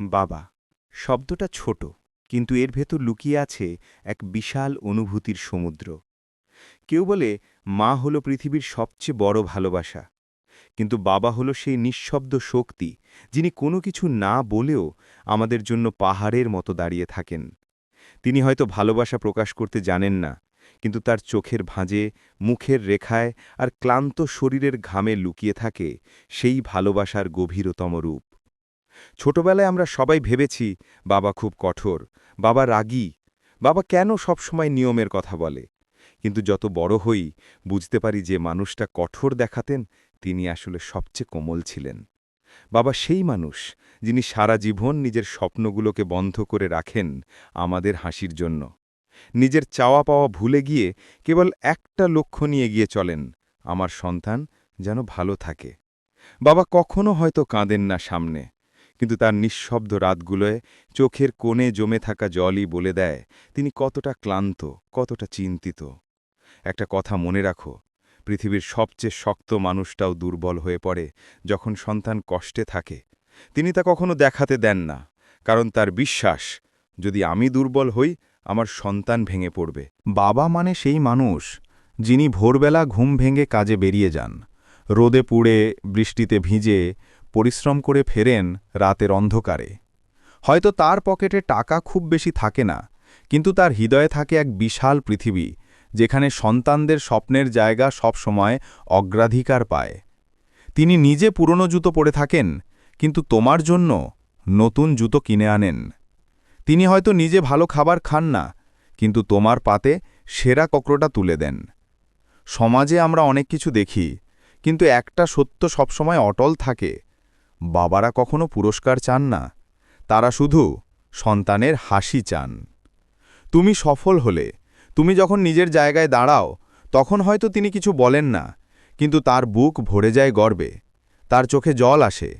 বাবা, শব্দটা ছোট, কিন্তু এর ভেতর লুকিয়ে আছে এক বিশাল অনুভূতির সমুদ্র। কেউ বলে, মা হলো পৃথিবীর সবচেয়ে বড় ভালোবাসা। কিন্তু বাবা হলো সেই নিঃশব্দ শক্তি, যিনি কোনো কিছু না বলেও আমাদের জন্য পাহাড়ের মতো দাঁড়িয়ে থাকেন। তিনি হয়তো ভালোবাসা প্রকাশ করতে জানেন না, কিন্তু তার চোখের ভাঁজে, মুখের রেখায় আর ক্লান্ত শরীরের ঘামে লুকিয়ে থাকে সেই ভালোবাসার গভীরতম রূপ। ছোটবেলায় আমরা সবাই ভেবেছি, বাবা খুব কঠোর, বাবা রাগী, বাবা কেন সবসময় নিয়মের কথা বলে? কিন্তু যত বড় হই, বুঝতে পারি যে মানুষটা কঠোর দেখাতেন, তিনি আসলে সবচেয়ে কোমল ছিলেন। বাবা সেই মানুষ, যিনি সারা জীবন নিজের স্বপ্নগুলোকে বন্ধ করে রাখেন আমাদের হাসির জন্য। নিজের চাওয়া পাওয়া ভুলে গিয়ে কেবল একটা লক্ষ্য নিয়ে গিয়ে চলেন, আমার সন্তান যেন ভালো থাকে। বাবা কখনো হয়তো কাঁদেন না সামনে কিন্তু তার নিঃশব্দ রাতগুলোয় চোখের কোণে জমে থাকা জলই বলে দেয়, তিনি কতটা ক্লান্ত, কতটা চিন্তিত। একটা কথা মনে রাখো, পৃথিবীর সবচেয়ে শক্ত মানুষটাও দুর্বল হয়ে পড়ে যখন সন্তান কষ্টে থাকে। তিনি তা কখনো দেখাতে দেন না, কারণ তার বিশ্বাস, যদি আমি দুর্বল হই, আমার সন্তান ভেঙে পড়বে। বাবা মানে সেই মানুষ যিনি ভোরবেলা ঘুম ভেঙে কাজে বেরিয়ে যান। রোদে পুড়ে, বৃষ্টিতে ভিজে পরিশ্রম করে ফেরেন রাতের অন্ধকারে। হয়তো তার পকেটে টাকা খুব বেশি থাকে না, কিন্তু তার হৃদয়ে থাকে এক বিশাল পৃথিবী, যেখানে সন্তানদের স্বপ্নের জায়গা সবসময় অগ্রাধিকার পায়। তিনি নিজে পুরনো জুতো পরে থাকেন, কিন্তু তোমার জন্য নতুন জুতো কিনে আনেন। তিনি হয়তো নিজে ভালো খাবার খান না, কিন্তু তোমার পাতে সেরা কক্রটা তুলে দেন। সমাজে আমরা অনেক কিছু দেখি, কিন্তু একটা সত্য সবসময় অটল থাকে বাবারা কখনো পুরস্কার চান না, তারা শুধু সন্তানের হাসি চান। তুমি সফল হলে, তুমি যখন নিজের জায়গায় দাঁড়াও, তখন হয়তো তিনি কিছু বলেন না, কিন্তু তার বুক ভরে যায় গর্বে, তার চোখে জল আসে,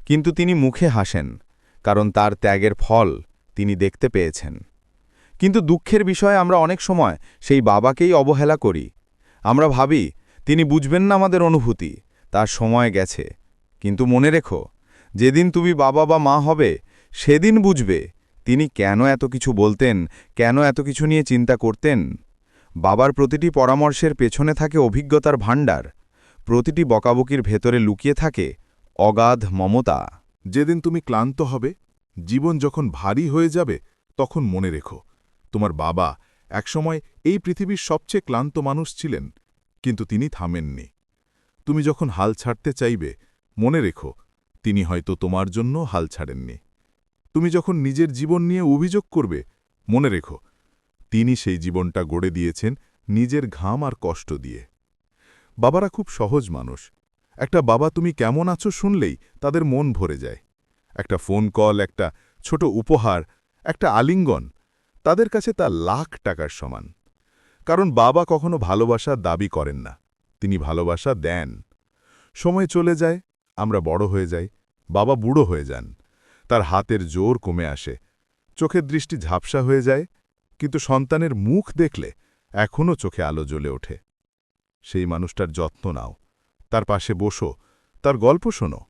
কিন্তু তিনি মুখে হাসেন, কারণ তার ত্যাগের ফল তিনি দেখতে পেয়েছেন। কিন্তু দুঃখের বিষয়ে আমরা অনেক সময় সেই বাবাকেই অবহেলা করি। আমরা ভাবি, তিনি বুঝবেন না আমাদের অনুভূতি, তার সময় গেছে, কিন্তু মনে রেখো যেদিন তুমি বাবা বা মা হবে, সেদিন বুঝবে তিনি কেন এত কিছু বলতেন, কেন এত কিছু নিয়ে চিন্তা করতেন। বাবার প্রতিটি পরামর্শের পেছনে থাকে অভিজ্ঞতার ভাণ্ডার। প্রতিটি বকাবকির ভেতরে লুকিয়ে থাকে অগাধ মমতা। যেদিন তুমি ক্লান্ত হবে, জীবন যখন ভারী হয়ে যাবে, তখন মনে রেখো, তোমার বাবা একসময় এই পৃথিবীর সবচেয়ে ক্লান্ত মানুষ ছিলেন, কিন্তু তিনি থামেননি। তুমি যখন হাল ছাড়তে চাইবে, মনে রেখো তিনি হয়তো তোমার জন্য হাল ছাড়েননি। তুমি যখন নিজের জীবন নিয়ে অভিযোগ করবে, মনে রেখো, তিনি সেই জীবনটা গড়ে দিয়েছেন নিজের ঘাম আর কষ্ট দিয়ে। বাবারা খুব সহজ মানুষ। একটা বাবা তুমি কেমন আছো শুনলেই তাদের মন ভরে যায়। একটা ফোন কল, একটা ছোট উপহার, একটা আলিঙ্গন, তাদের কাছে তা লাখ টাকার সমান। কারণ বাবা কখনো ভালোবাসা দাবি করেন না। তিনি ভালোবাসা দেন। সময় চলে যায় আমরা বড় হয়ে যাই, বাবা বুড়ো হয়ে যান। তার হাতের জোর কমে আসে। চোখের দৃষ্টি ঝাপসা হয়ে যায়, কিন্তু সন্তানের মুখ দেখলে এখনও চোখে আলো জ্বলে ওঠে। সেই মানুষটার যত্ন নাও, তার পাশে বসো, তার গল্প শোনো।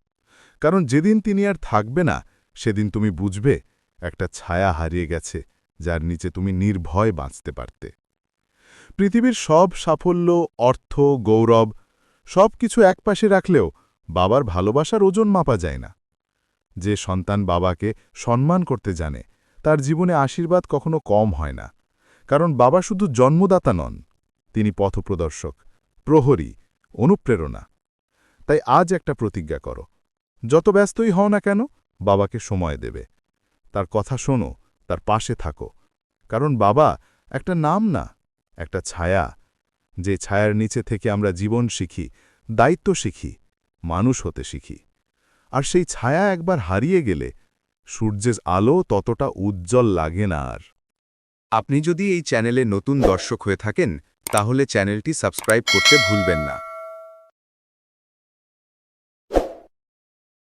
কারণ যেদিন তিনি আর থাকবে না, সেদিন তুমি বুঝবে, একটা ছায়া হারিয়ে গেছে, যার নিচে তুমি নির্ভয় বাঁচতে পারতে। পৃথিবীর সব সাফল্য, অর্থ, গৌরব সব কিছু একপাশে রাখলেও বাবার ভালোবাসার ওজন মাপা যায় না। যে সন্তান বাবাকে সম্মান করতে জানে, তার জীবনে আশীর্বাদ কখনো কম হয় না। কারণ বাবা শুধু জন্মদাতা নন, তিনি পথপ্রদর্শক, প্রহরী, অনুপ্রেরণা। তাই আজ একটা প্রতিজ্ঞা করো, যত ব্যস্তই হও না কেন, বাবাকে সময় দেবে। তার কথা শোনো, তার পাশে থাকো। কারণ বাবা একটা নাম না, একটা ছায়া। যে ছায়ার নিচে থেকে আমরা জীবন শিখি, দায়িত্ব শিখি মানুষ হতে শিখি। আর সেই ছায়া একবার হারিয়ে গেলে সূর্যের আলো ততটা উজ্জ্বল লাগে না আর। আপনি যদি এই চ্যানেলে নতুন দর্শক হয়ে থাকেন, তাহলে চ্যানেলটি সাবস্ক্রাইব করতে ভুলবেন না।